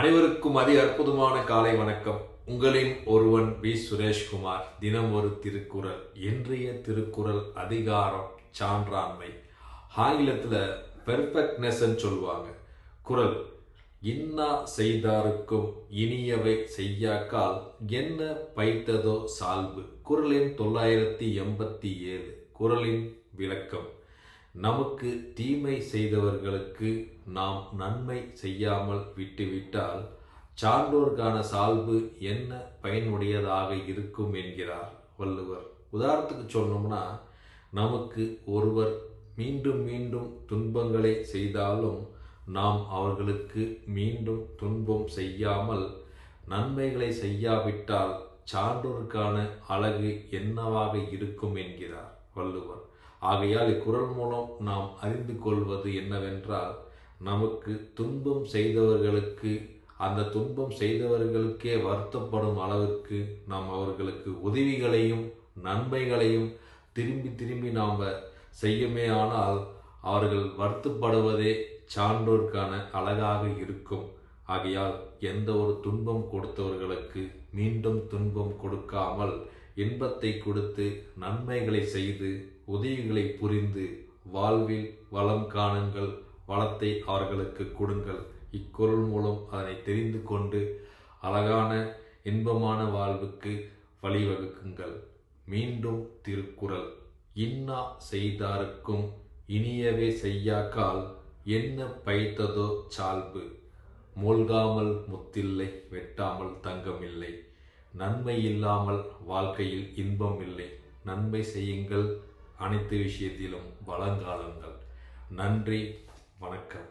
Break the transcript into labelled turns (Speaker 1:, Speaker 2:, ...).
Speaker 1: அனைவருக்கும் அதி அற்புதமான காலை வணக்கம் உங்களின் ஒருவன் வி சுரேஷ்குமார் தினம் ஒரு திருக்குறள் இன்றைய திருக்குறள் அதிகாரம் சான்றாண்மை ஆங்கிலத்தில் பெர்ஃபெக்ட்னஸ்ன்னு சொல்லுவாங்க குரல் இன்னா செய்தாருக்கும் இனியவை செய்யாக்கால் என்ன பைத்ததோ சால்பு குரலின் தொள்ளாயிரத்தி எண்பத்தி ஏழு குரலின் விளக்கம் நமக்கு தீமை செய்தவர்களுக்கு நாம் நன்மை செய்யாமல் விட்டுவிட்டால் சான்றோர்கான சால்பு என்ன பயனுடையதாக இருக்கும் என்கிறார் வள்ளுவர் உதாரணத்துக்கு சொன்னோம்னா நமக்கு ஒருவர் மீண்டும் மீண்டும் துன்பங்களை செய்தாலும் நாம் அவர்களுக்கு மீண்டும் துன்பம் செய்யாமல் நன்மைகளை செய்யாவிட்டால் சான்றோருக்கான அழகு என்னவாக இருக்கும் என்கிறார் வள்ளுவர் ஆகையால் இக்குரல் மூலம் நாம் அறிந்து கொள்வது என்னவென்றால் நமக்கு துன்பம் செய்தவர்களுக்கு அந்த துன்பம் செய்தவர்களுக்கே வருத்தப்படும் அளவிற்கு நாம் அவர்களுக்கு உதவிகளையும் நன்மைகளையும் திரும்பி திரும்பி நாம் செய்யுமே ஆனால் அவர்கள் வருத்தப்படுவதே சான்றோர்க்கான அழகாக இருக்கும் ஆகையால் எந்த ஒரு துன்பம் கொடுத்தவர்களுக்கு மீண்டும் துன்பம் கொடுக்காமல் இன்பத்தை கொடுத்து நன்மைகளை செய்து உதவிகளை புரிந்து வாழ்வில் வளம் காணுங்கள் வளத்தை அவர்களுக்கு கொடுங்கள் இக்குரல் மூலம் அதனை தெரிந்து கொண்டு அழகான இன்பமான வாழ்வுக்கு வழிவகுக்குங்கள் மீண்டும் திருக்குறள் இன்னா செய்தாருக்கும் இனியவே செய்யாக்கால் என்ன பைத்ததோ சால்பு மூழ்காமல் முத்தில்லை வெட்டாமல் தங்கமில்லை நன்மை இல்லாமல் வாழ்க்கையில் இன்பம் இல்லை நன்மை செய்யுங்கள் அனைத்து விஷயத்திலும் வளங்காலுங்கள் நன்றி வணக்கம்